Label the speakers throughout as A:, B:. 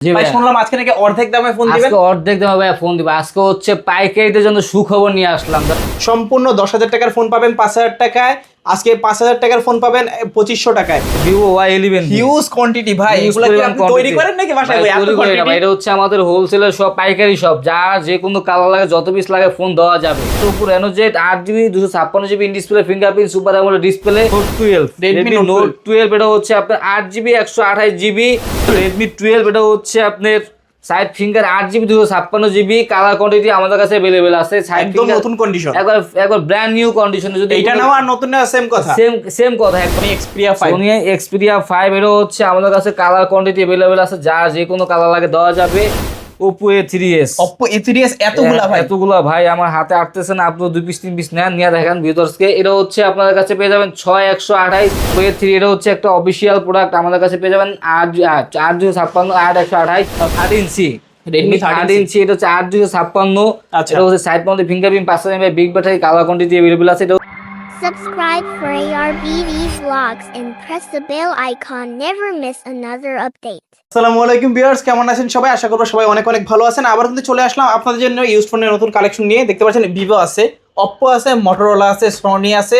A: ভাই শুনলাম আজকে নাকি অর্ধেক দামে ফোন দিবেন?
B: আজকে অর্ধেক দামে ফোন দিব। আজকে হচ্ছে পাইকারিদের জন্য সুখবর নিয়ে আসলাম।
A: সম্পূর্ণ দশ হাজার টাকার ফোন পাবেন পাঁচ হাজার টাকায়। আজকে পাঁচ হাজার টাকার ফোন পাবেন পঁচিশশো টাকায়।
B: Vivo Y eleven
A: huge quantity ভাই এগুলো কি আপনি তৈরি করেন নাকি বাসায়? ভাই
B: এটা হচ্ছে আমাদের হোলসেলের সব পাইকারি সব যা যে কোনো কালার লাগে যত পিস লাগে ফোন দেওয়া যাবে। তো এনোজেট আট জিবি দুশো ছাপ্পান্ন GB in display fingerprint super AMOLED display twelve
A: Redmi note
B: twelve এটা হচ্ছে আপনার আট জিবি একশো আঠাশ জিবি রেডমি টুয়েলভ এটা হচ্ছে আপনার সাইড ফিঙ্গার আট জিবি দুশো ছাপ্পান্ন জিবি কালার কোয়ান্টিটি আমাদের কাছে অ্যাভেলেবেল আছে। সাইড
A: একদম নতুন কন্ডিশন
B: একবার একবার ব্র্যান্ড নিউ কন্ডিশনে যদি
A: এটা নেওয়া আর নতুন নেওয়া সেম কথা।
B: সেম সেম কথা একদম
A: Xperia five
B: Sony Xperia five এরও হচ্ছে আমাদের কাছে কালার কোয়ান্টিটি অ্যাভেলেবেল আছে যা যে কোনো কালার লাগে দেওয়া যাবে। Oppo A three S
A: Oppo A serious এতগুলা ভাই।
B: এতগুলা ভাই আমার হাতে আটতেছে না আপনি দুই পিস তিন পিস নেন নিয়ে দেখেন ভিউটার্সকে এটা হচ্ছে আপনাদের কাছে পেয়ে যাবেন ছয় একশো আঠাইশ ওপো এ থ্রি এটা হচ্ছে একটা অফিসিয়াল প্রোডাক্ট আমাদের কাছে পেয়ে যাবেন আট চার দুশো ছাপ্পান্ন আট একশো আঠাইশ আট ইঞ্চি
A: Redmi 13
B: আট ইঞ্চি এটা হচ্ছে আট দুশো ছাপ্পান্ন।
A: আচ্ছা।
B: এটা হচ্ছে সাইড ফিঙ্গারপ্রিন্ট পাঁচশো MA big battery colour quantity available আছে এটা
C: Subscribe for ARBV vlogs and press the bell icon. Never miss another update.
A: আসসালামু আলাইকুম ভিউয়ার্স, কেমন আছেন সবাই? আশা করব সবাই অনেক অনেক ভালো আছেন। আবার কিন্তু চলে আসলাম আপনাদের জন্য ইউজ ফোনের নতুন কালেকশন নিয়ে। দেখতে পাচ্ছেন ভিভো আছে অপ্পো আছে মোটরোলা আছে সোনি আছে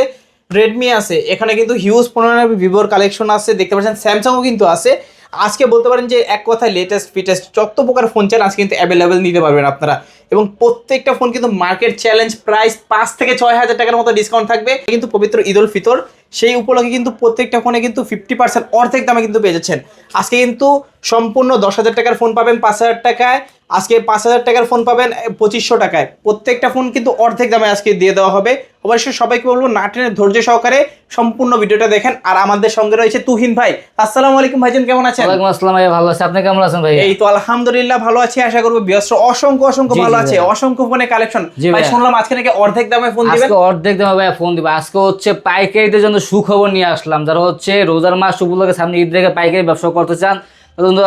A: রেডমি আছে। এখানে কিন্তু হিউজ পরিমাণে ভিভোর কালেকশন আছে। দেখতে পাচ্ছেন স্যামসাংও কিন্তু আছে। আজকে বলতে পারেন যে এক কথায় লেটেস্ট ফিটেস্ট যত প্রকার ফোন চান আজকে কিন্তু অ্যাভেলেবেল নিতে পারবেন আপনারা। এবং প্রত্যেকটা ফোন কিন্তু মার্কেট চ্যালেঞ্জ প্রাইস পাঁচ থেকে ছয় হাজার টাকার মতো ডিসকাউন্ট থাকবে। কিন্তু পবিত্র ঈদ উল ফিতর। সেই উপলক্ষে কিন্তু প্রত্যেকটা ফোনে কিন্তু ফিফটি পার্সেন্ট অর্ধেক দামে কিন্তু পেয়ে যাচ্ছেন। আজকে কিন্তু সম্পূর্ণ দশ হাজার টাকার ফোন পাবেন পাঁচ হাজার টাকায়। আজকে পাঁচ হাজার টাকার ফোন পাবেন পঁচিশশো টাকায়। প্রত্যেকটা ফোন কিন্তু অর্ধেক দামে আজকে দিয়ে দেওয়া হবে। অবশ্যই সবাইকে বলব না টেনে ধৈর্য সহকারে সম্পূর্ণ ভিডিওটা দেখেন। আর আমাদের সঙ্গে রয়েছে তুহিন ভাই। আসসালামু আলাইকুম ভাইজান কেমন আছেন?
B: ওয়ালাইকুম আসসালাম ভাই ভালো আছে। আপনি কেমন আছেন ভাই
A: এই তো আলহামদুলিল্লাহ ভালো আছি আশা করব ব্যস্ত। অসংখ্য অসংখ্য ভালো আছে। অসংখ্য ফোনে কালেকশন ভাই শুনলাম আজকে নাকি অর্ধেক দামে ফোন দিবেন।
B: আজকে অর্ধেক দামে ভাই ফোন দিব। আজকে হচ্ছে পাইকারিদের জন্য সুখবর নিয়ে আসলাম। যারা হচ্ছে রোজার মাস উপলক্ষে সামনে ঈদ রেখে পাইকারি ব্যবসা করতে চান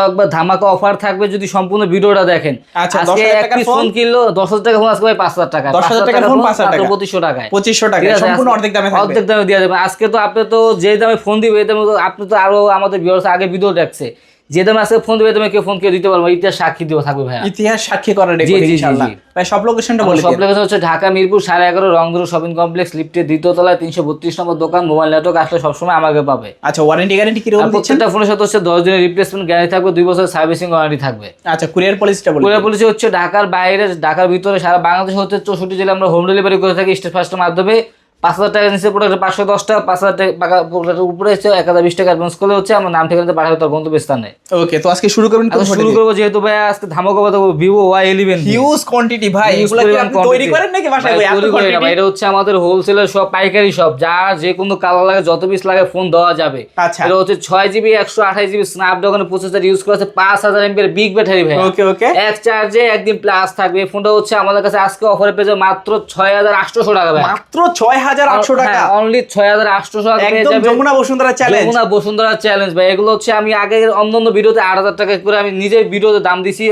B: একবার ধামাকা অফার থাকবে যদি সম্পূর্ণ ভিডিওটা দেখেন।
A: আচ্ছা,
B: আজকে
A: 10,000
B: এক পিস
A: ফোন?
B: কিনলো দশ হাজার টাকা ফোন আজকে ভাই পাঁচ হাজার টাকা।
A: দশ হাজার টাকা ফোন 5,000 টাকা।
B: পঁচিশশো টাকায়।
A: পঁচিশশো টাকা সম্পূর্ণ অর্ধেক দামে
B: অর্ধেক দামে দিয়ে দেবেন। আজকে তো আপনি তো যে দামে ফোন দিবে এই দামে তো আপনি তো আরও আমাদের ভিউয়ার্স আগে ভিডিও দেখছে। যে দামে আজকে ফোন দেবে দামে কেউ ফোন কেউ দিতে পারব? ইতিহাস সাক্ষী দিব থাকবে ভাই
A: ইতিহাস সাক্ষী করার
B: জি, জি, জি,
A: ভাই সব লোকেশনটা বলে
B: সব লোকেশন হচ্ছে ঢাকা মিরপুর সাড়ে এগারো রংধনু শপিং কমপ্লেক্স লিফটের দ্বিতীয় তলায় তিনশো বত্রিশ নম্বর দোকান মোবাইল নেটওয়ার্ক আসলে সবসময় আমাকে পাবে।
A: আচ্ছা ওয়ারেন্টি গ্যারেন্টি কীরকম
B: প্রত্যেকটা ফোনের সাথে হচ্ছে দশ দিনের রিপ্লেসমেন্ট গ্যারান্টি থাকবে দুই বছর সার্ভিসিং ওয়ারেন্টি থাকবে।
A: আচ্ছা কুরিয়ার পলিসিটা বলে
B: পুরো
A: দিন।
B: হচ্ছে ঢাকার বাইরে ঢাকার ভিতরে সারা বাংলাদেশ হচ্ছে চৌষট্টি জেলা আমরা হোম ডেলিভারি করে থাকি স্টেট ফার্স্টের মাধ্যমে। পাঁচ হাজার টাকা নিচে প্রোডাক্ট পাঁচশো দশ টাকা পাঁচ হাজার টাকা প্রোডাক্টের উপরে হচ্ছে এক হাজার বিশ টাকা অ্যাডভান্স করলে হচ্ছে আমার নাম ঠিকানাতে পাঠাবে তার গন্তব্য স্থানে
A: ওকে তো আজকে শুরু করবেন
B: শুরু করব যেহেতু ভাই আজকে ধামাকা কথা Vivo Y eleven
A: huge quantity ভাই তৈরি করেন নাকি বাসায়?
B: তৈরি করি না ভাই, এটা হচ্ছে আমাদের হোলসেলের সব পাইকারি সব যা যে কোনো কালার লাগে যত পিস লাগে ফোন দেওয়া যাবে।
A: আচ্ছা।
B: এটা হচ্ছে ছয় জিবি একশো আঠাশ জিবি স্ন্যাপড্রাগনের প্রসেসর ইউজ করা আছে পাঁচ হাজার এমপির বিগ ব্যাটারি ভাই
A: ওকে ওকে
B: এক চার্জে একদিন প্লাস থাকবে। এই ফোনটা হচ্ছে আমাদের কাছে আজকে অফারে পেয়েছে মাত্র ছয় হাজার আটশোশো টাকা ভাই
A: মাত্র ছয় হাজার আটশো টাকা
B: অনলি ছয় হাজার আটশোশো টাকা পেয়ে
A: একদম
B: যাবে
A: যমুনা বসুন্ধরা চ্যালেঞ্জ
B: যমুনা বসুন্ধরা চ্যালেঞ্জ ভাই এগুলো হচ্ছে আমি আগে অন্যান্য ভিডিওতে আট হাজার টাকা করে আমি নিজে ভিডিওতে দাম দিছি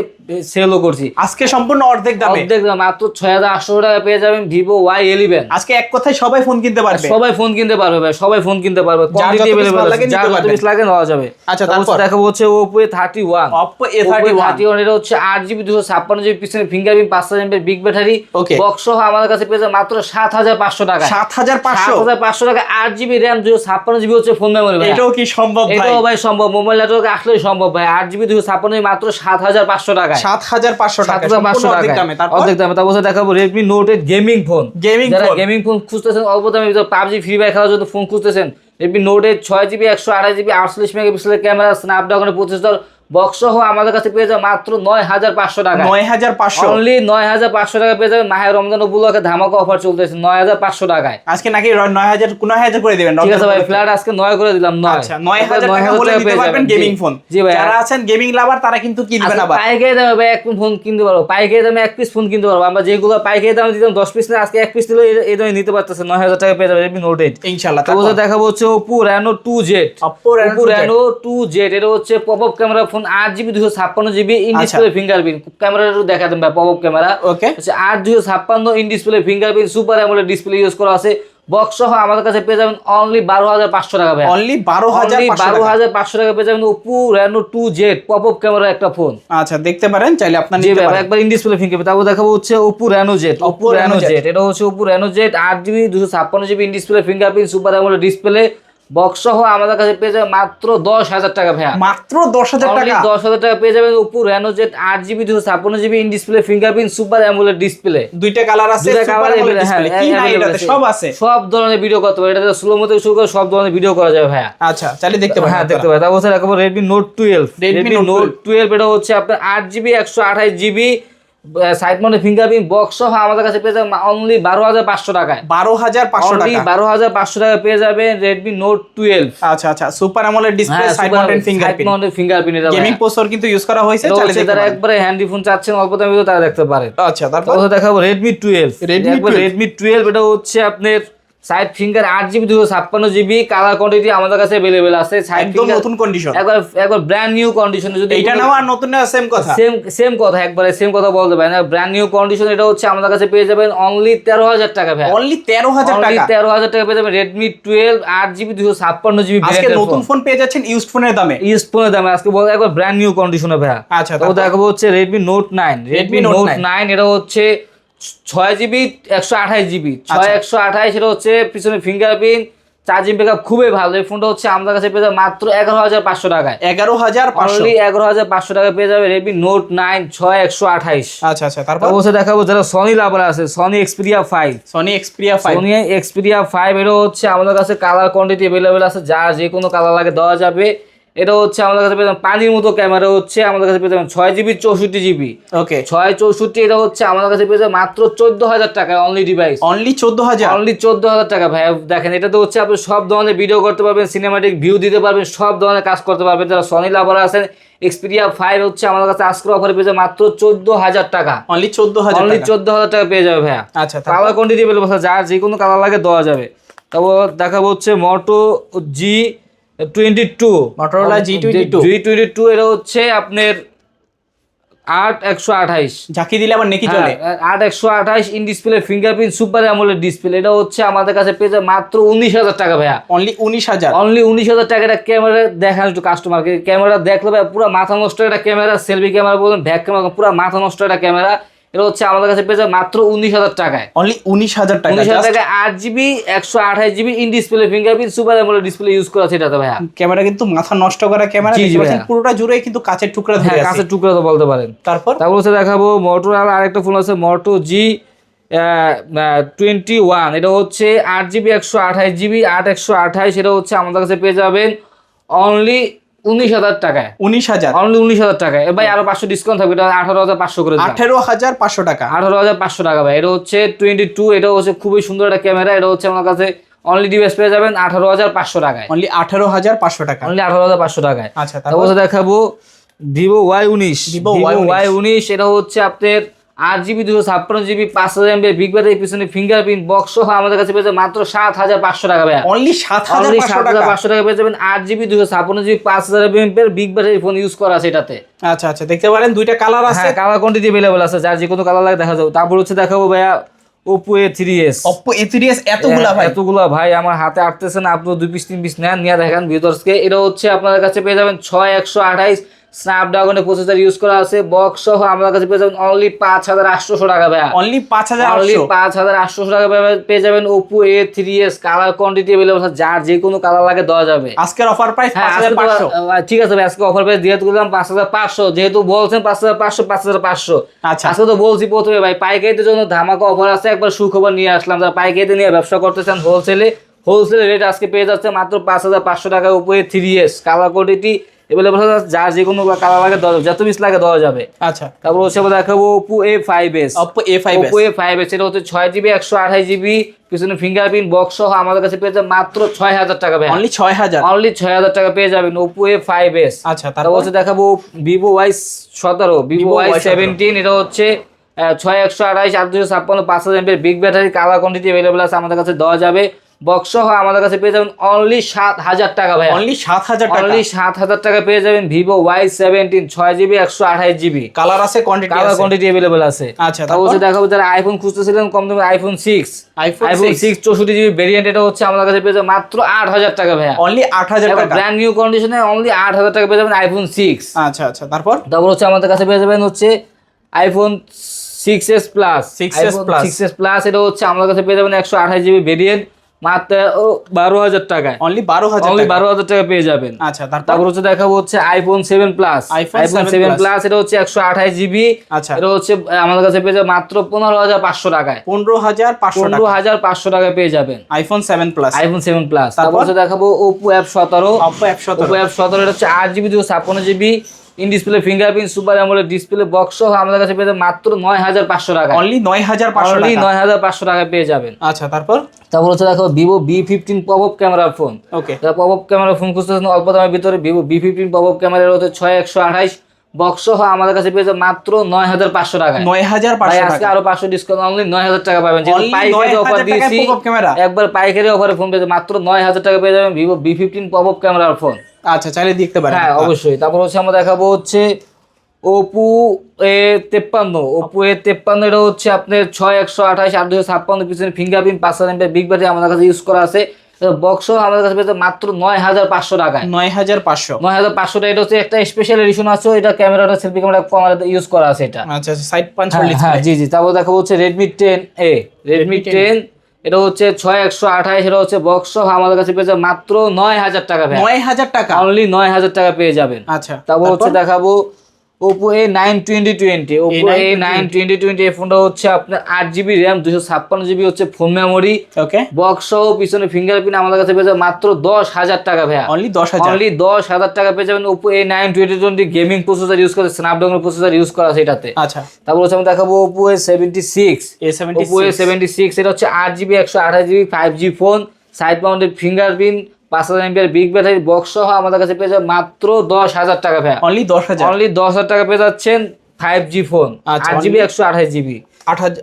B: সেলও করছি
A: আজকে সম্পূর্ণ অর্ধেক দামে
B: অর্ধেক দাম, মাত্র ছয় হাজার আটশো টাকা পেয়ে যাবেন ভিভো ওয়াই ইলেভেন
A: আজকে এক কথায় সবাই ফোন কিনতে পারবে
B: সবাই ফোন কিনতে পারবে ভাই সবাই ফোন কিনতে পারবে
A: যার যত
B: কোয়ান্টিটি
A: piece
B: अवेलेबल
A: ভালো
B: আছে
A: লাগে নিতে
B: যার যত
A: পারবেন।
B: পিস লাগে নেওয়া যাবে
A: আচ্ছা,
B: তারপর
A: তারপর?
B: দেখাবো হচ্ছে Oppo thirty one
A: Oppo A31
B: এটা হচ্ছে আট জিবি দুশো ছাপ্পান্ন জিবি পিছনে ফিঙ্গারপ্রিন্ট পাঁচ হাজার এমপের বিগ ব্যাটারি
A: Okay.
B: বক্স সহ আমাদের কাছে পেয়ে যাবে মাত্র সাত হাজার পাঁচশো টাকা
A: সাত হাজার পাঁচশো
B: হাজার পাঁচশো টাকা আট জিবি র্যাম দুশো ছাপ্পান্ন জিবি হচ্ছে ফোন মেমোরি
A: এটাও কি সম্ভব
B: এটাও ভাই সম্ভব মোবাইল নেটওয়ার্ক আসলেই সম্ভব ভাই। আট জিবি দুশো ছাপ্পান্ন মাত্র সাত হাজার পাঁচশো টাকা
A: সাত হাজার পাঁচশো টাকা
B: সাত হাজার পাঁচশো টাকা অর্ধেক দামে তারপর? দেখাবো Redmi note eight
A: gaming phone যারা
B: গেমিং ফোন খুঁজতেছেন অল্প দামে পাবজি ফ্রি ফায়ার খেলার জন্য ফোন খুঁজতেছেন। রেডমি নোট এইট ছয় জিবি একশো আঠাশ জিবি আটচল্লিশ মেগাপিক্সেলের ক্যামেরা স্ন্যাপড্রাগনের প্রসেসর বক্স আমাদের কাছে পেয়ে যাবে মাত্র নয় হাজার পাঁচশো টাকা।
A: নয় হাজার পাঁচশো?
B: অনলি নয় হাজার পাঁচশো টাকা পেয়ে যাবে মাহের রমজান উপলক্ষে ধামাকা অফার চলতেছে নয় হাজার পাঁচশো টাকায়।
A: আজকে নাকি নয় হাজার নয় হাজার করে দিবেন
B: ঠিক আছে ভাই ফ্ল্যাট আজকে নয় করে দিলাম নয়।
A: আচ্ছা নয় হাজার টাকা বলে পারবেন
B: যাবেন।
A: গেমিং ফোন
B: জি ভাই
A: যারা আছেন গেমিং লাভার তারা কিন্তু কিনবেন
B: আজকে
A: আবার।
B: পাইকারি দামে ভাই এক ফোন কিনতে পারব পাইকারি দামে এক পিস ফোন কিনতে পারব আমরা যেগুলো পাইকারি দামে দিতাম দশ পিস না আজকে এক পিস দিলেও এই- দামে নিতে পারতেছে। নয় হাজার টাকা পেয়ে যাবে রেডমি নোট এইট
A: ইনশাল্লাহ
B: তো
A: তারপর?
B: দেখাবো হচ্ছে
A: Oppo Reno two Z 2Z
B: Reno two Z এটা হচ্ছে পপ আপ ক্যামেরা ফোন আট জিবি দুশো ছাপ্পান্ন
A: GB
B: in. Display fingerprint camera দেখা দেন ভাই পপ ক্যামেরা।
A: ওকে
B: হচ্ছে আট দুশো ছাপ্পান্ন in display fingerprint super AMOLED display use করা আছে। বক্স সহ আমাদের কাছে পেয়ে যাবেন অনলি বারো হাজার পাঁচশো টাকা ভাই
A: অনলি বারো হাজার
B: বারো হাজার পাঁচশো টাকা পেয়ে যাবেন Oppo Reno two Z pop up camera একটা ফোন
A: আচ্ছা দেখতে পারেন চাইলে আপনার
B: একবার ইন ডিসপ্লে ফিঙ্গার তারপর দেখাবো হচ্ছে Oppo Reno Z
A: Oppo Reno Z
B: এটা হচ্ছে ওপো রেনো জেড আট জিবি দুশো ছাপ্পান্ন GB in display fingerprint super AMOLED display box সহ আমাদের কাছে পেয়ে যাবেন মাত্র দশ হাজার টাকা ভাইয়া।
A: মাত্র দশ হাজার টাকা?
B: দশ হাজার টাকা পেয়ে যাবেন রেনো জেড আট জিবি দুশো ছাপ্পান্ন GB in display fingerprint super AMOLED display
A: দুইটা কালার আছে
B: দুটা
A: Super
B: কালার
A: সব আছে।
B: সব ধরনের ভিডিও করতে পারে। এটাতে স্লো মতো শুরু করে সব ধরনের ভিডিও করা যাবে ভাইয়া।
A: আচ্ছা চাইলে দেখতে পারেন
B: হ্যাঁ দেখতে। পাই তারপর রাখব Redmi note twelve
A: Redmi note
B: twelve এটা হচ্ছে আপনার আট জিবি একশো আঠাশ জিবি সাইড মাউন্টে ফিঙ্গারপ্রিন্ট বক্স সহ আমাদের কাছে পেয়ে যাবেন অনলি বারো হাজার পাঁচশো টাকায়।
A: বারো হাজার পাঁচশো টাকা
B: বারো হাজার পাঁচশো টাকা পেয়ে যাবেন রেডমি নোট টুয়েলভ
A: আচ্ছা আচ্ছা
B: super
A: AMOLED display side
B: mounted fingerprint fingerprint
A: gaming poster কিন্তু ইউজ করা হয়েছে চাইলে
B: যারা একবারে হ্যান্ডি ফোন চাচ্ছেন অল্প দামে তারা দেখতে পারে
A: আচ্ছা তারপর?
B: দেখাবো Redmi twelve
A: Redmi 12
B: Redmi twelve এটা হচ্ছে আপনার সাইড ফিঙ্গার আট জিবি দুশো ছাপ্পান্ন জিবি কালার কোয়ান্টিটি আমাদের কাছে অ্যাভেলেবেল আছে। সাইড
A: একদম নতুন কন্ডিশন
B: একবার একবার ব্র্যান্ড নিউ কন্ডিশনে যদি
A: এইটা নেওয়া আর নতুন নেওয়া সেম কথা।
B: সেম সেম কথা একবারে সেম কথা বলতে পারেন। ব্র্যান্ড নিউ কন্ডিশন এটা হচ্ছে আমাদের কাছে পেয়ে যাবেন অনলি তেরো হাজার টাকা ভাই
A: অনলি তেরো হাজার টাকা।
B: তেরো হাজার টাকা পেয়ে যাবেন রেডমি টুয়েলভ আট জিবি দুশো ছাপ্পান্ন জিবি
A: আজকে নতুন ফোন পেয়ে যাচ্ছেন ইউজড ফোনের দামে।
B: ইউজ ফোনের দামে আজকে বলতে একবার ব্র্যান্ড নিউ কন্ডিশনে ভাইয়া।
A: আচ্ছা তো?
B: দেখাবো হচ্ছে Redmi note nine Redmi
A: note
B: nine এটা হচ্ছে ছয় জিবি একশো আঠাশ জিবি। ছয়
A: আচ্ছা।
B: একশো আঠাশ এটা হচ্ছে পিছনে ফিঙ্গারপ্রিন্ট চার্জিং ব্যাকআপ খুবই ভালো। এই ফোনটা হচ্ছে আমাদের কাছে পেয়ে যাবে মাত্র এগারো হাজার পাঁচশো টাকায়।
A: এগারো হাজার পাঁচশো।
B: অনলি এগারো হাজার পাঁচশো টাকা পেয়ে যাবে রেডমি নোট নাইন ছয় একশো আঠাইশ
A: আচ্ছা আচ্ছা তারপর?
B: হচ্ছে দেখাবো যারা সনি লাভার আছে Sony Xperia five
A: Sony Xperia five
B: Sony Xperia five এটা হচ্ছে আমাদের কাছে কালার কোয়ান্টিটি অ্যাভেলেবেল আছে যা যে কোনো কালার লাগে দেওয়া যাবে। এটা হচ্ছে আমাদের কাছে পেতাম পানির মতো ক্যামেরা হচ্ছে আমাদের কাছে যাবেন ছয় জিবি চৌষট্টি জিবি।
A: ওকে
B: ছয় চৌষট্টি এটা হচ্ছে আমাদের কাছে পেয়ে যাবেন মাত্র চোদ্দ হাজার টাকা অনলি ডিভাইস
A: অনলি চোদ্দ হাজার?
B: অনলি চোদ্দ হাজার টাকা ভাই। দেখেন এটা তো হচ্ছে আপনি সব ধরনের ভিডিও করতে পারবেন সিনেমাটিক ভিউ দিতে পারবেন সব ধরনের কাজ করতে পারবেন। যারা সনি লাভার আছেন এক্সপিরিয়া ফাইভ হচ্ছে আমাদের কাছে আজকের অফারে পেয়ে যাবে মাত্র চোদ্দ হাজার টাকা।
A: অনলি চোদ্দ হাজার
B: অনলি
A: টাকা।
B: চোদ্দ হাজার টাকা পেয়ে যাবে ভাইয়া।
A: আচ্ছা?
B: কালার কোয়ান্টিটি আছে যার যে কোনো কালার লাগে দেওয়া যাবে। তারপর দেখাবো হচ্ছে Moto G twenty two
A: Motorola G22
B: G twenty two এটা হচ্ছে আপনার আট একশো আঠাইশ।
A: ঝাঁকি দিলে আবার নেকি চলে।
B: হ্যাঁ, আট একশো আঠাইশ in display fingerprint super AMOLED display এটা হচ্ছে আমাদের কাছে পেয়ে যাবে মাত্র উনিশ হাজার টাকা ভাইয়া।
A: অনলি উনিশ হাজার।
B: অনলি উনিশ হাজার টাকা একটা ক্যামেরা দেখান একটু কাস্টমারকে ক্যামেরা দেখলে ভাই পুরো মাথা নষ্ট একটা ক্যামেরা সেলফি ক্যামেরা বলুন ব্যাক ক্যামেরা পুরো মাথা নষ্ট একটা ক্যামেরা এটা হচ্ছে আমাদের কাছে পেয়ে যাবে মাত্র উনিশ হাজার টাকায়।
A: অনলি উনিশ হাজার টাকা
B: উনিশ হাজার
A: just
B: টাকা আট জিবি একশো আঠাশ GB in display fingerprint super AMOLED display use করা আছে এটাতে ভাইয়া।
A: ক্যামেরা কিন্তু মাথা নষ্ট করা ক্যামেরা। পুরোটা জুড়ে কিন্তু কাচের টুকরা ধরে
B: হ্যাঁ কাছের টুকরা তো বলতে পারেন।
A: তারপর?
B: তারপর হচ্ছে দেখাবো মোটরোলা আরেকটা ফোন আছে মোটো জি টোয়েন্টি ওয়ান এটা হচ্ছে আট জিবি একশো আঠাশ জিবি আট একশো আঠাশ। এটা হচ্ছে আমাদের কাছে পেয়ে যাবেন অনলি উনিশ হাজার টাকায়।
A: উনিশ হাজার।
B: অনলি উনিশ হাজার টাকায়। এ ভাই আরও পাঁচশো ডিসকাউন্ট থাকবে এটা আঠারো হাজার পাঁচশো করে।
A: আঠেরো হাজার পাঁচশো টাকা।
B: আঠারো হাজার পাঁচশো টাকা ভাই। এটা হচ্ছে টোয়েন্টি টু এটা হচ্ছে খুবই সুন্দর একটা ক্যামেরা এটা হচ্ছে আমার কাছে অনলি ডিভাইস পেয়ে যাবেন আঠারো হাজার পাঁচশো টাকায়।
A: অনলি আঠেরো হাজার পাঁচশো টাকা।
B: অনলি আঠারো হাজার পাঁচশো টাকায়।
A: আচ্ছা
B: তারপর দেখাবো ভিভো ওয়াই উনিশ। ভিভো
A: Y19
B: ওয়াই উনিশ এটা হচ্ছে আপনার আট জিবি দুশো ছাপ্পান্ন জিবি পাঁচ হাজার এমবি বিগ ব্যাটারি পিছনে ফিঙ্গারপ্রিন্ট বক্স সহ আমাদের কাছে পেয়েছে মাত্র সাত হাজার পাঁচশো টাকা ভাইয়া।
A: অনলি সাত হাজার পাঁচশো
B: সাত হাজার
A: টাকা?
B: পাঁচশো টাকা পেয়ে যাবেন আট জিবি দুশো ছাপ্পান্ন জিবি পাঁচ হাজার এমবির বিগ ব্যাটারি ফোন ইউজ করা আছে এটাতে।
A: আচ্ছা আচ্ছা দেখতে পারেন দুইটা কালার আছে।
B: হ্যাঁ কালার কোয়ান্টিটি অ্যাভেলেবল আছে যার যে কোনো কালার লাগে দেখা যাবে। তারপর হচ্ছে দেখাবো ভাইয়া Oppo A three S
A: Oppo এথিরিয়াস এতগুলা ভাই।
B: এতগুলা ভাই আমার হাতে আটতেছে না আপনি দুই পিস তিন পিস নেন নিয়ে দেখেন ভিউটার্সকে এটা হচ্ছে আপনাদের কাছে পেয়ে যাবেন ছয় একশো আঠাইশ স্ন্যাপড্রাগনের প্রসেসর ইউজ করা আছে বক্স সহ আমাদের কাছে পেয়ে যাবেন অনলি পাঁচ হাজার আটশোশো টাকা ভাইয়া।
A: অনলি পাঁচ হাজার
B: অনলি পাঁচ হাজার আটশোশো টাকা পেয়ে- যাবেন Oppo A three S colour quantity available যার যে কোনো কালার লাগে দেওয়া যাবে।
A: আজকের অফার প্রাইস
B: হ্যাঁ
A: পাঁচশো।
B: ঠিক আছে ভাই আজকে অফার পেয়ে দিয়ে দিলাম পাঁচ হাজার পাঁচশো। যেহেতু বলছেন পাঁচ হাজার পাঁচশো পাঁচ হাজার পাঁচশো।
A: আচ্ছা।
B: আজকে তো বলছি প্রথমে ভাই পাইকারিদের জন্য ধামাকা অফার আছে একবার সুখবর নিয়ে আসলাম। যারা পাইকারিতে নিয়ে ব্যবসা করতেছেন হোলসেলে হোলসেল রেট আজকে পেয়ে যাচ্ছে মাত্র পাঁচ হাজার পাঁচশো টাকার উপরে three S colour quantity available যার যে কোনো কালার লাগে যত পিস লাগে দেওয়া যাবে।
A: আচ্ছা।
B: তারপর হচ্ছে আবার দেখাবো Oppo A five S
A: Oppo A five
B: Oppo A five S এটা হচ্ছে ছয় জিবি একশো আঠাশ জিবি পিছনে ফিঙ্গারপ্রিন্ট বক্স সহ আমাদের কাছে পেয়ে যাবে মাত্র ছয় হাজার টাকা ভাই
A: অনলি ছয় হাজার।
B: অনলি ছয় হাজার টাকা পেয়ে যাবেন ওপো এ ফাইভ এস
A: আচ্ছা
B: তারপর হচ্ছে দেখাবো ভিভো ওয়াই সতেরো Vivo
A: Vivo
B: Y
A: Y17
B: seventeen এটা হচ্ছে ছয় একশো আঠাইশ আট দুশো ছাপ্পান্ন পাঁচ হাজার এমপের big battery colour quantity available আছে আমাদের কাছে দেওয়া যাবে। বক্স সহ আমাদের কাছে পেয়ে যাবেন অনলি সাত হাজার টাকা ভাই
A: অনলি সাত হাজার টাকা।
B: অনলি সাত হাজার টাকা পেয়ে যাবেন ভিভো ওয়াই সেভেন্টিন ছয় জিবি একশো আঠাশ জিবি।
A: কালার আছে কোয়ান্টিটি
B: কালার কোয়ান্টিটি অ্যাভেলেবল আছে।
A: আচ্ছা,
B: তারপর দেখাবো যারা আইফোন খুঁজতেছিলেন কম দামে আইফোন সিক্স আইফোন সিক্স চৌষট্টি জিবি ভেরিয়েন্ট এটা হচ্ছে আমাদের কাছে পেয়ে যাবে মাত্র আট হাজার টাকা ভাইয়া।
A: অনলি আট হাজার টাকা?
B: ব্র্যান্ড নিউ কন্ডিশনে অনলি আট হাজার টাকা পেয়ে যাবেন আইফোন সিক্স
A: আচ্ছা আচ্ছা তারপর?
B: তারপর হচ্ছে আমাদের কাছে পেয়ে যাবেন হচ্ছে iPhone six S plus
A: 6s Plus।
B: Six S plus এটা হচ্ছে আমাদের কাছে পেয়ে যাবেন একশো আঠাশ জিবি ভেরিয়েন্ট মাত্র বারো হাজার টাকায়।
A: অনলি বারো হাজার
B: অনলি বারো হাজার টাকা পেয়ে যাবেন।
A: আচ্ছা তারপর?
B: হচ্ছে দেখাবো হচ্ছে iPhone seven plus
A: iPhone
B: seven
A: plus
B: এটা হচ্ছে একশো আঠাশ জিবি
A: আচ্ছা।
B: এটা হচ্ছে আমাদের কাছে পেয়ে যাবে মাত্র পনেরো হাজার পাঁচশো টাকায়।
A: পনেরো হাজার
B: পনেরো হাজার পাঁচশো টাকায় পেয়ে যাবেন।
A: IPhone seven plus
B: iPhone seven plus
A: তারপর?
B: হচ্ছে দেখাবো ওপো অ্যাপ সতেরো। ওপো অ্যাপ সতেরো। এটা হচ্ছে আট জিবি দুশো ছাপ্পান্ন GB in display fingerprint super AMOLED display box সহ আমাদের কাছে পেয়ে মাত্র নয় হাজার পাঁচশো টাকা।
A: অনলি নয় হাজার পাঁচশো
B: অনলি
A: টাকা।
B: নয় হাজার পাঁচশো টাকা পেয়ে যাবেন।
A: আচ্ছা তারপর?
B: তারপর হচ্ছে দেখো Vivo V fifteen pop up camera
A: phone
B: okay pop up camera phone খুঁজতে অল্প দামের ভিতরে Vivo V fifteen pop up camera হচ্ছে ছয় একশো আঠাইশ বক্স সহ আমাদের কাছে পেয়ে যাবে মাত্র নয় হাজার পাঁচশো টাকায়
A: নয় হাজার পাঁচশো
B: আজকে আরও পাঁচশো ডিসকাউন্ট অনলি নয় হাজার টাকা পাবেন। পাইকারি অফার দিয়েছি একবার পাইকারি অফারে ফোন পেয়েছে মাত্র নয় হাজার টাকা পেয়ে যাবেন Vivo V fifteen pop up ক্যামেরার ফোন
A: আচ্ছা চাইলে দেখতে পারেন।
B: হ্যাঁ অবশ্যই। তারপর হচ্ছে আমরা দেখাবো হচ্ছে ওপো এ তেপ্পান্ন। ওপো এ তেপ্পান্ন এটা হচ্ছে আপনার ছয় একশো আঠাশ আট দুশো ছাপ্পান্ন পিছনে ফিঙ্গারপ্রিন্ট পাঁচ হাজার বিগ ব্যাটারি আমাদের কাছে ইউজ করা আছে। বক্স আমাদের কাছে পেয়েছে মাত্র নয় হাজার পাঁচশো টাকায়।
A: নয় হাজার পাঁচশো।
B: নয় হাজার পাঁচশো টাকা এটা হচ্ছে একটা স্পেশাল এডিশন আছে এটা ক্যামেরাটা সেলফি ক্যামেরা আমাদের ইউজ করা আছে এটা।
A: আচ্ছা সাইড পাঞ্চ
B: হ্যাঁ, হ্যাঁ জি জি তারপর দেখাবো হচ্ছে Redmi ten A
A: Redmi
B: ten এটা হচ্ছে ছয় একশো আঠাশ এটা হচ্ছে বক্স আমাদের কাছে পেয়ে যাবে মাত্র নয় হাজার টাকা
A: নয় হাজার টাকা?
B: অনলি নয় হাজার টাকা পেয়ে যাবেন।
A: আচ্ছা
B: তারপর হচ্ছে দেখাবো Oppo A nine twenty twenty Oppo A nine twenty twenty এই ফোনটা হচ্ছে আপনার আট জিবি র্যাম দুশো ছাপ্পান্ন জিবি হচ্ছে ফোন মেমোরি
A: ওকে
B: বক্স সহ পিছনে ফিঙ্গারপ্রিন্ট আমাদের কাছে পেয়ে যাবে মাত্র দশ হাজার টাকা ভাইয়া।
A: অনলি দশ হাজার।
B: অনলি দশ হাজার টাকা পেয়ে যাবেন Oppo A nine twenty twenty gaming processor use করে স্ন্যাপড্রাগন প্রসেসর ইউজ করা আছে এটাতে।
A: আচ্ছা।
B: তারপর হচ্ছে আমি দেখাবো Oppo A seventy six
A: A seventy
B: Oppo A seventy six এটা হচ্ছে আট জিবি একশো আঠাশ GB five G phone side mounted fingerprint পাঁচ হাজার এমপিআর বিগ ব্যাটারি বক্স সহ আমাদের কাছে পেয়ে যাবে মাত্র দশ হাজার টাকা ভ্যা
A: অনলি দশ হাজার?
B: অনলি দশ হাজার টাকা পেয়ে যাচ্ছেন ফাইভ জি ফোন আট জিবি একশো আঠাশ জিবি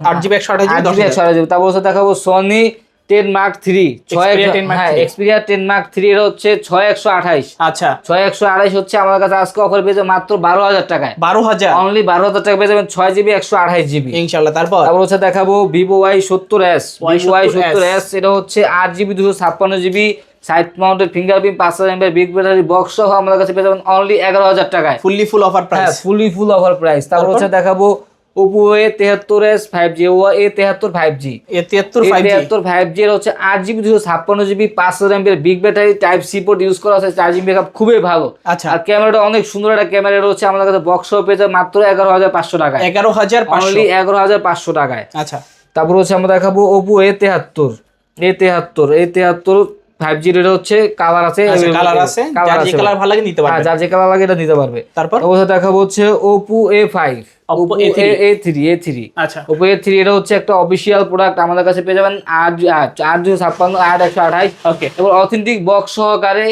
A: আট জিবি একশো আঠাশ জিবি
B: একশো আঠাশ জিবি তারপর দেখাবো সনি টেন মার্ক থ্রি ছয়
A: Xperia 10 Mark
B: হ্যাঁ এক্সপিরিয়া টেন মার্ক থ্রি এর হচ্ছে ছয় একশো আঠাইশ।
A: আচ্ছা।
B: ছয় একশো আঠাইশ হচ্ছে আমাদের কাছে আজকে অফার পেয়েছে মাত্র বারো হাজার টাকায়।
A: বারো হাজার?
B: অনলি বারো হাজার টাকা পেয়ে যাবেন ছয় জিবি একশো আঠাইশ জিবি
A: ইনশাল্লাহ তারপর?
B: তারপর হচ্ছে দেখাবো ভিভো ওয়াই সত্তর এস ভিভো ওয়াই সত্তর এস এটা হচ্ছে আট জিবি দুশো ছাপ্পান্ন জিবি সাইড মাউন্টেড ফিঙ্গারপ্রিন্ট পাঁচ হাজার এমপি বিগ ব্যাটারি বক্স সহ আমাদের কাছে পেয়ে যাবেন অনলি এগারো হাজার টাকায়।
A: Fully full
B: offer
A: price
B: fully full offer price তারপর? হচ্ছে দেখাবো ওপো এ তেহাত্তর এস ফাইভ জি ও এ তেহাত্তর ফাইভ জি
A: এ জি
B: তেহাত্তর ফাইভ জি এর হচ্ছে আট জিবি দুশো ছাপ্পান্ন জিবি পাঁচ হাজার MP big battery type C port use করা আছে চার্জিং ব্যাকআপ খুবই ভালো।
A: আচ্ছা।
B: আর ক্যামেরাটা অনেক সুন্দর একটা ক্যামেরা হচ্ছে আমাদের কাছে বক্স পেয়ে মাত্র এগারো হাজার পাঁচশো টাকায়।
A: এগারো হাজার পাঁচশো।
B: অনলি এগারো হাজার পাঁচশো টাকায়।
A: আচ্ছা।
B: তারপর হচ্ছে আমরা দেখাবো ওপো এ তেহাত্তর এ তেহাত্তর এ তেহাত্তর ফাইভ জির এটা হচ্ছে কালার আছে
A: কালার আছে।
B: কালার
A: যার যে কালার ভালো লাগে নিতে
B: হ্যাঁ
A: পারবে।
B: যার যে কালার লাগে এটা নিতে পারবে।
A: তারপর?
B: অবশ্যই দেখাবো হচ্ছে Oppo A five
A: Oppo
B: A three A three
A: আচ্ছা।
B: ওপো এ থ্রি এটা হচ্ছে একটা অফিসিয়াল প্রোডাক্ট আমাদের কাছে পেয়ে যাবেন আট আট আট দুশো ছাপ্পান্ন আট একশো আঠাইশ
A: ওকে
B: অথেন্টিক বক্স সহকারে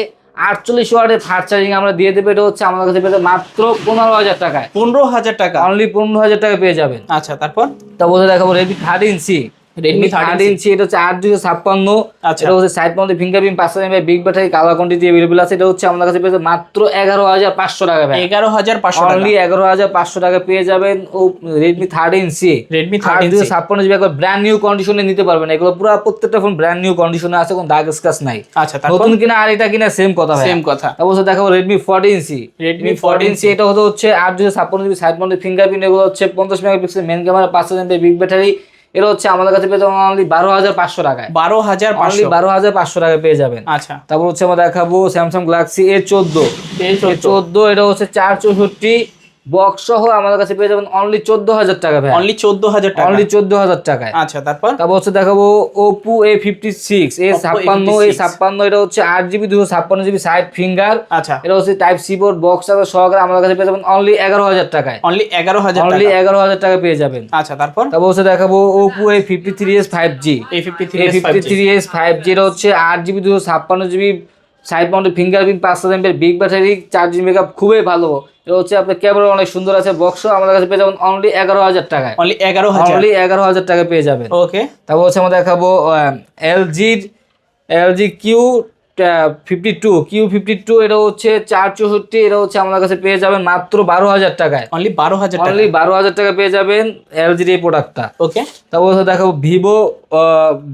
B: আটচল্লিশ ওয়ার্ডের ফাস্ট চার্জিং আমরা দিয়ে দেবো। এটা হচ্ছে আমাদের কাছে পেয়ে মাত্র পনেরো হাজার টাকায়।
A: পনেরো হাজার টাকা?
B: অনলি পনেরো হাজার টাকা পেয়ে যাবেন।
A: আচ্ছা তারপর?
B: তারপর দেখাবো Redmi third inch
A: Redmi 13
B: third inch এটা হচ্ছে আট দুশো ছাপ্পান্ন।
A: আচ্ছা।
B: এটা হচ্ছে সাইড মাউন্টে ফিঙ্গারপ্রিন্ট পাঁচশো MA big battery colour quantity available আছে। এটা হচ্ছে আমাদের কাছে পেয়ে যাবে মাত্র এগারো হাজার পাঁচশো টাকা
A: এগারো হাজার পাঁচশো টাকা।
B: অনলি এগারো হাজার পাঁচশো টাকা পেয়ে যাবেন ও Redmi third inch
A: Redmi 13
B: third
A: inch.
B: দুশো ছাপ্পান্ন জিবি একবার ব্র্যান্ড নিউ কন্ডিশনে নিতে পারবেন। এগুলো পুরো প্রত্যেকটা ফোন ব্র্যান্ড নিউ কন্ডিশনে আছে কোনো দাগ স্কাচ নাই।
A: আচ্ছা
B: নতুন কিনা আর এটা কিনা সেম কথা
A: সেম কথা।
B: অবশ্য দেখাবো Redmi fourteen inch
A: Redmi
B: Redmi fourteen inch এটা হতো হচ্ছে আট দুশো ছাপ্পান্ন জিবি সাইড মাউন্টেড ফিঙ্গারপ্রিন্ট এগুলো হচ্ছে পঞ্চাশ মেগাপিক্সেল মেন ক্যামেরা পাঁচশো এমপি বিগ ব্যাটারি এটা হচ্ছে আমাদের কাছে পেয়ে যাবেন অনলি বারো হাজার পাঁচশো টাকায়।
A: বারো হাজার
B: অনলি বারো হাজার পাঁচশো টাকায় পেয়ে যাবেন।
A: আচ্ছা।
B: তারপর হচ্ছে আমরা দেখাবো স্যামসাং গ্যালাক্সি এ চোদ্দ।
A: এই
B: এ চোদ্দ এটা হচ্ছে চার চৌষট্টি। বক্স সহ আমাদের কাছে পেয়ে যাবেন অনলি চোদ্দ হাজার টাকা ভাই।
A: অনলি চোদ্দ হাজার টাকা।
B: অনলি চোদ্দ হাজার টাকায়।
A: আচ্ছা তারপর?
B: তারপর হচ্ছে দেখাবো Oppo A fifty six
A: A
B: ছাপ্পান্ন এ
A: A56
B: ছাপ্পান্ন এটা হচ্ছে আট জিবি দুশো ছাপ্পান্ন জিবি সাইড ফিঙ্গার
A: আচ্ছা।
B: এটা হচ্ছে টাইপ সি বোর্ড বক্স আবার সহকারে আমাদের কাছে পেয়ে যাবেন অনলি এগারো হাজার টাকায়।
A: অনলি এগারো হাজার
B: অনলি এগারো হাজার টাকা পেয়ে যাবেন।
A: আচ্ছা তারপর?
B: তারপর হচ্ছে দেখাবো Oppo A fifty three
A: S five G
B: A fifty three S five G এটা হচ্ছে আট জিবি দুশো ছাপ্পান্ন জিবি সাইড মাউন্টেড ফিঙ্গারপ্রিন্ট পাঁচ হাজার এমপের বিগ ব্যাটারি চার্জিং মেকআপ খুবই ভালো। এটা হচ্ছে আপনার ক্যামেরা অনেক সুন্দর আছে বক্সও আমাদের কাছে পেয়ে যাবেন অনলি এগারো হাজার টাকায়।
A: অনলি এগারো হাজার?
B: অনলি এগারো হাজার টাকা পেয়ে যাবেন।
A: ওকে
B: তারপর হচ্ছে আমরা দেখাবো এলজির LG Q fifty two Q fifty two এটা হচ্ছে চার চৌষট্টি এটা হচ্ছে আমাদের কাছে পেয়ে যাবেন মাত্র বারো হাজার টাকায়।
A: অনলি বারো হাজার
B: অনলি বারো হাজার টাকা পেয়ে যাবেন এলজির এই প্রোডাক্টটা
A: ওকে
B: তারপর দেখাবো ভিভো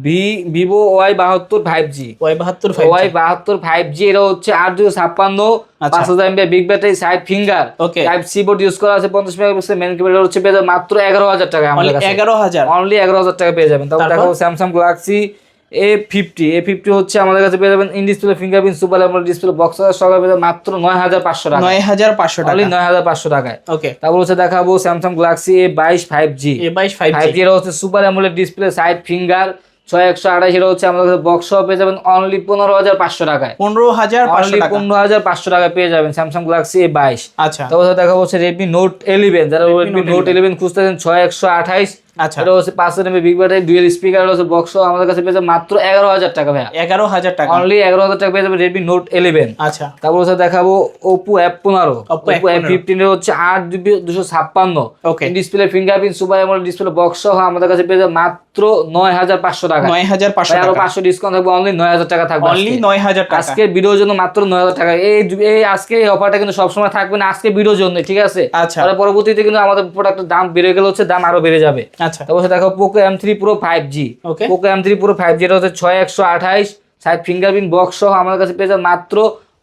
B: ভি ভিভো ওয়াই বাহাত্তর ফাইভ জি
A: ওয়াই বাহাত্তর
B: ওয়াই বাহাত্তর ফাইভ জি এটা হচ্ছে আট দুশো ছাপ্পান্ন
A: আচ্ছা।
B: পাঁচ হাজার MB big battery side finger
A: okay
B: type C board use করা আছে পঞ্চাশ মেগাপিক্সেল মেন ক্যামেরা হচ্ছে পেয়ে যাবেন মাত্র এগারো হাজার টাকা আমাদের কাছে।
A: এগারো হাজার।
B: অনলি এগারো হাজার টাকা পেয়ে যাবেন। তারপর
A: তারপর?
B: দেখাবো Samsung Galaxy A fifty A fifty হচ্ছে আমাদের কাছে পেয়ে যাবেন in display fingerprint super AMOLED display box সহকারে পেয়ে মাত্র নয় হাজার পাঁচশো টাকা
A: নয় হাজার পাঁচশো টাকা।
B: নয় হাজার পাঁচশো টাকায়।
A: ওকে
B: তারপর হচ্ছে দেখাবো স্যামসাং গ্যালাক্সি এ বাইশ ফাইভ জি
A: এ বাইশ ফাইভ
B: জি এটা হচ্ছে super AMOLED display side finger ছয় একশো আঠাশ এটা হচ্ছে আমাদের কাছে বক্স পেয়ে যাবেন অনলি পনেরো হাজার পাঁচশো টাকায়।
A: পনেরো হাজার
B: অনলি পনেরো হাজার পাঁচশো টাকা পেয়ে যাবেন স্যামসাং গ্যালাক্সি এ বাইশ।
A: আচ্ছা।
B: তারপর হচ্ছে দেখা হচ্ছে রেডমি নোট ইলেভেন যারা রেডমি নোট ইলেভেন খুঁজতেছেন ছয় একশো আঠাইশ।
A: আচ্ছা।
B: এটা হচ্ছে পাঁচশো MB big battery dual speaker হচ্ছে বক্স আমাদের কাছে পেয়ে মাত্র এগারো হাজার টাকা ভাইয়া।
A: এগারো হাজার টাকা।
B: অনলি এগারো হাজার টাকা পেয়ে যাবে রেডমি নোট ইলেভেন
A: আচ্ছা।
B: তারপর হচ্ছে দেখাবো ওপো অ্যাপ পনেরো। ওপো অ্যাপ ফিফটিন হচ্ছে আট জিবি দুশো ছাপ্পান্ন।
A: Okay
B: display fingerprint super AMOLED display box সহ আমাদের কাছে পেয়ে যাবে মাত্র নয় হাজার পাঁচশো টাকা।
A: নয় হাজার পাঁচশো
B: ভাই,
A: আরও
B: পাঁচশো ডিসকাউন্ট থাকবে অনলি নয় হাজার টাকা থাকবে
A: অনলি নয় হাজার টাকা।
B: ভিডিওর জন্য মাত্র নয় হাজার টাকা। এই এই আজকে এই অফারটা কিন্তু সবসময় থাকবে না আজকে ভিডিওর জন্য ঠিক আছে?
A: আচ্ছা।
B: পরবর্তীতে কিন্তু আমাদের প্রোডাক্টের দাম বেড়ে গেলে হচ্ছে দাম আরও বেড়ে যাবে।
A: আচ্ছা।
B: তারপর দেখো Poco M three pro five
A: G
B: Poco M three pro five G এটা হচ্ছে ছয় একশো আঠাইশ সাইড ফিঙ্গারপ্রিন্ট বক্স সহ আমাদের কাছে পেয়ে যাবে মাত্র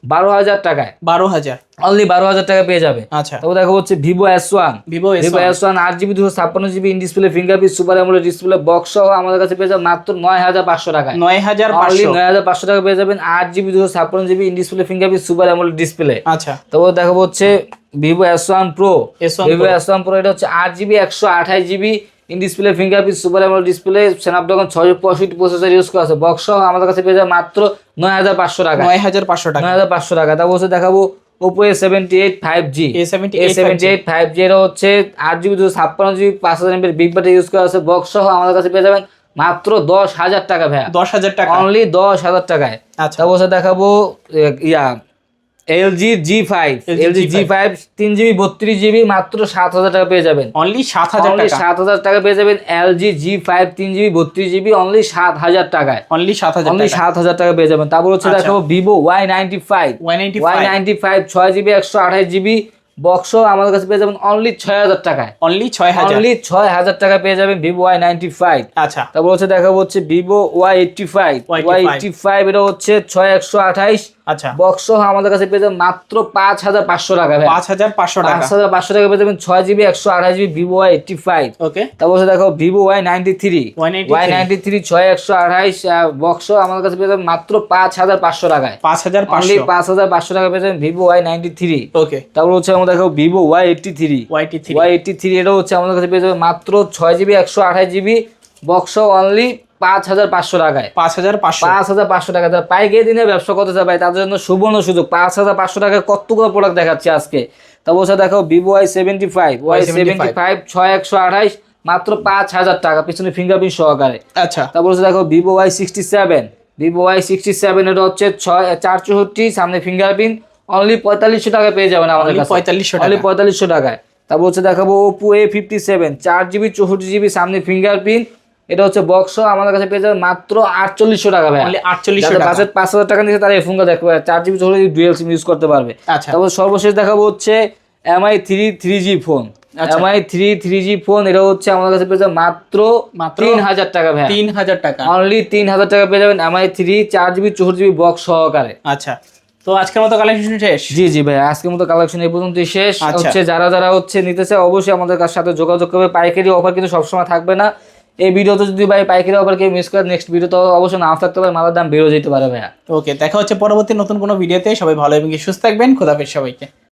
B: বারো হাজার টাকায়।
A: বারো হাজার।
B: অনলি বারো হাজার টাকা পেয়ে যাবে।
A: আচ্ছা।
B: তারপর দেখো হচ্ছে Vivo S
A: one Vivo
B: Vivo S one আট জিবি দুশো ছাপ্পান্ন GB in display fingerprint super AMOLED display box সহ আমাদের কাছে পেয়ে যাবে মাত্র নয় হাজার পাঁচশো টাকায়।
A: নয় হাজার
B: অনলি নয় হাজার পাঁচশো টাকা পেয়ে যাবেন আট জিবি দুশো ছাপ্পান্ন GB in display fingerprint super AMOLED display
A: আচ্ছা।
B: তারপর দেখাবো হচ্ছে Vivo
A: S
B: one
A: pro
B: Vivo. S one pro এটা হচ্ছে আট জিবি একশো আঠাশ GB in display fingerprint super AMOLED display Snapdragon ছয়শো পঁয়ষট্টি প্রসেসর ইউজ করা আছে। বক্স সহ আমাদের কাছে পেয়ে যাবে মাত্র নয় হাজার পাঁচশো টাকা।
A: নয় হাজার পাঁচশো টাকা।
B: নয় হাজার পাঁচশো টাকা। তারপর হচ্ছে দেখাবো Oppo A seventy eight five G
A: A seventy
B: A seventy eight five G এটা হচ্ছে আট জিবি দুশো ছাপ্পান্ন জিবি পাঁচ হাজার এমপির বিগ ব্যাটারি ইউজ করা আছে। বক্স সহ আমাদের কাছে পেয়ে যাবেন মাত্র দশ হাজার টাকা ভাইয়া।
A: দশ হাজার টাকা।
B: অনলি দশ হাজার টাকায়।
A: আচ্ছা।
B: তারপর দেখাবো yeah LG G five
A: LG
B: LG G five তিন জিবি বত্রিশ জিবি মাত্র সাত হাজার টাকা পেয়ে যাবেন।
A: অনলি সাত হাজার
B: অনলি
A: টাকা।
B: সাত হাজার টাকা পেয়ে যাবেন এলজি জি ফাইভ তিন জিবি বত্রিশ জিবি অনলি সাত হাজার টাকায়।
A: অনলি সাত হাজার
B: অনলি
A: টাকা।
B: সাত হাজার টাকা পেয়ে যাবেন। তারপর হচ্ছে
A: আচ্ছা।
B: দেখাবো Vivo Y
A: ninety five
B: Y ninety five ছয় জিবি একশো আঠাশ জিবি বক্স আমাদের কাছে পেয়ে যাবেন অনলি ছয় হাজার টাকায়।
A: অনলি ছয় হাজার।
B: অনলি ছয় হাজার টাকা পেয়ে যাবেন ভিভো ওয়াই নাইনটি ফাইভ
A: আচ্ছা।
B: তারপর হচ্ছে দেখাবো হচ্ছে Vivo Y eighty five
A: Y85
B: Y eighty five এটা হচ্ছে ছয় একশো আঠাইশ
A: আচ্ছা।
B: বক্স আমাদের কাছে পেয়ে যাবেন মাত্র পাঁচ হাজার পাঁচশো টাকা
A: পাঁচ হাজার পাঁচশো টাকা।
B: পাঁচ হাজার পাঁচশো টাকা পেয়ে যাবেন ছয় জিবি একশো আঠাশ GB Vivo Y eighty five.
A: Okay
B: তারপর দেখো Vivo Y ninety
A: three.
B: Y ninety three. ছয় একশো আঠাইশ বক্স আমাদের কাছে পেয়ে যাবেন মাত্র পাঁচ হাজার পাঁচশো টাকায়।
A: পাঁচ হাজার
B: পাঁচ হাজার পাঁচশো টাকা পেয়ে যাবেন Vivo Y ninety three.
A: Okay
B: তারপর হচ্ছে আমরা দেখো Vivo Y
A: eighty three.
B: Y eighty three. এটা হচ্ছে আমাদের কাছে পেয়ে যাবে মাত্র ছয় জিবি একশো আঠাশ জিবি বক্স অনলি পাঁচ হাজার পাঁচশো টাকায়।
A: পাঁচ হাজার পাঁচশো।
B: পাঁচ হাজার পাঁচশো টাকা। যারা পাইকারি দিনে ব্যবসা করতে চায় ভাই তাদের জন্য সুবর্ণ সুযোগ। পাঁচ হাজার পাঁচশো টাকায় কতগুলো প্রোডাক্ট দেখাচ্ছি আজকে? তারপর দেখো Vivo Y seventy five Y seventy five ছয় একশো আঠাইশ মাত্র পাঁচ হাজার টাকা পিছনে ফিঙ্গারপ্রিন্ট সহকারে।
A: আচ্ছা।
B: তারপর হচ্ছে দেখো Vivo Y sixty seven Vivo Y sixty seven এটা হচ্ছে ছয় চার চৌষট্টি সামনে ফিঙ্গারপ্রিন্ট অনলি পঁয়তাল্লিশশো টাকা পেয়ে যাবেন আমাদের কাছে।
A: 4500
B: অনলি পঁয়তাল্লিশশো টাকায়। তারপর হচ্ছে দেখাবো ওপো এ ফিফটি সেভেন চার জিবি চৌষট্টি জিবি সামনে ফিঙ্গারপ্রিন্ট এটা হচ্ছে বক্স আমাদের কাছে পেয়ে যাবে মাত্র আটচল্লিশশো টাকা ভাই
A: আটচল্লিশশো টাকা।
B: বাজেট পাঁচ হাজার টাকা নিচ্ছে তারা এই ফোনটা দেখবে। চার জিবি চৌষট্টি ডুয়েল সিম ইউজ করতে পারবে।
A: আচ্ছা।
B: তারপর সর্বশেষ দেখাবো হচ্ছে Mi three three G
A: phone.
B: Mi three three G phone এটা হচ্ছে আমাদের কাছে পেয়ে যাবে মাত্র
A: মাত্র
B: তিন হাজার টাকা ভাই
A: তিন হাজার টাকা।
B: অনলি তিন হাজার টাকা পেয়ে যাবেন এমআই থ্রি চার জিবি চৌষট্টি জিবি বক্স সহকারে।
A: আচ্ছা। তো আজকের মতো কালেকশন শেষ?
B: জি জি ভাই আজকের মতো কালেকশন এই পর্যন্তই শেষ।
A: আচ্ছা।
B: হচ্ছে যারা যারা হচ্ছে নিতে চায় অবশ্যই আমাদের কাছ সাথে যোগাযোগ করবে। পাইকারি অফার কিন্তু সবসময় থাকবে না। এই ভিডিওতে যদি ভাই পাইকারি অফার কেউ মিস করে নেক্সট ভিডিও তো অবশ্যই নাও থাকতে পারে, মালার দাম বেড়ে যেতে পারে ভাইয়া।
A: ওকে দেখা হচ্ছে পরবর্তী নতুন কোনো ভিডিওতে সবাই ভালো এবং সুস্থ থাকবেন খোদাফেজ সবাইকে।